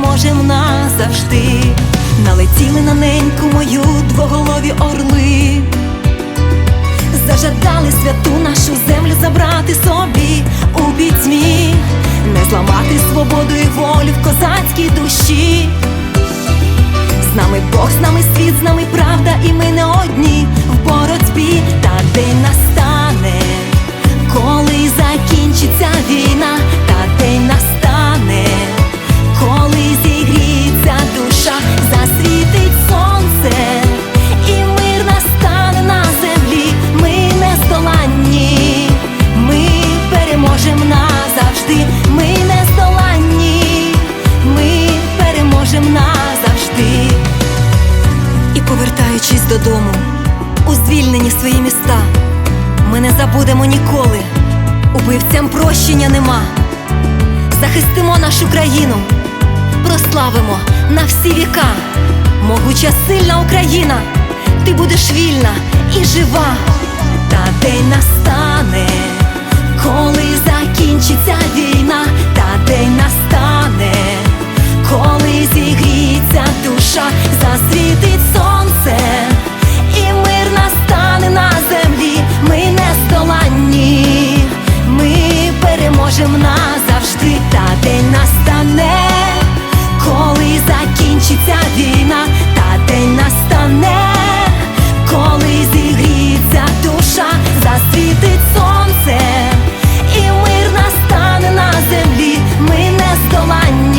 переможемо назавжди. Налетіли на неньку мою двоголові орли. Зажадали святу нашу землю забрати собі у пітьмі, не зламати свободу і волю в козацькій душі. Свої міста, ми не забудемо ніколи, убивцям прощення нема. Захистимо нашу країну, прославимо на всі віка. Могуча сильна Україна, ти будеш вільна і жива. Та день настане, коли закінчиться війна, закінчиться війна, та день настане, коли зігріться душа, засвітить сонце, і мир настане на землі, ми не здолання.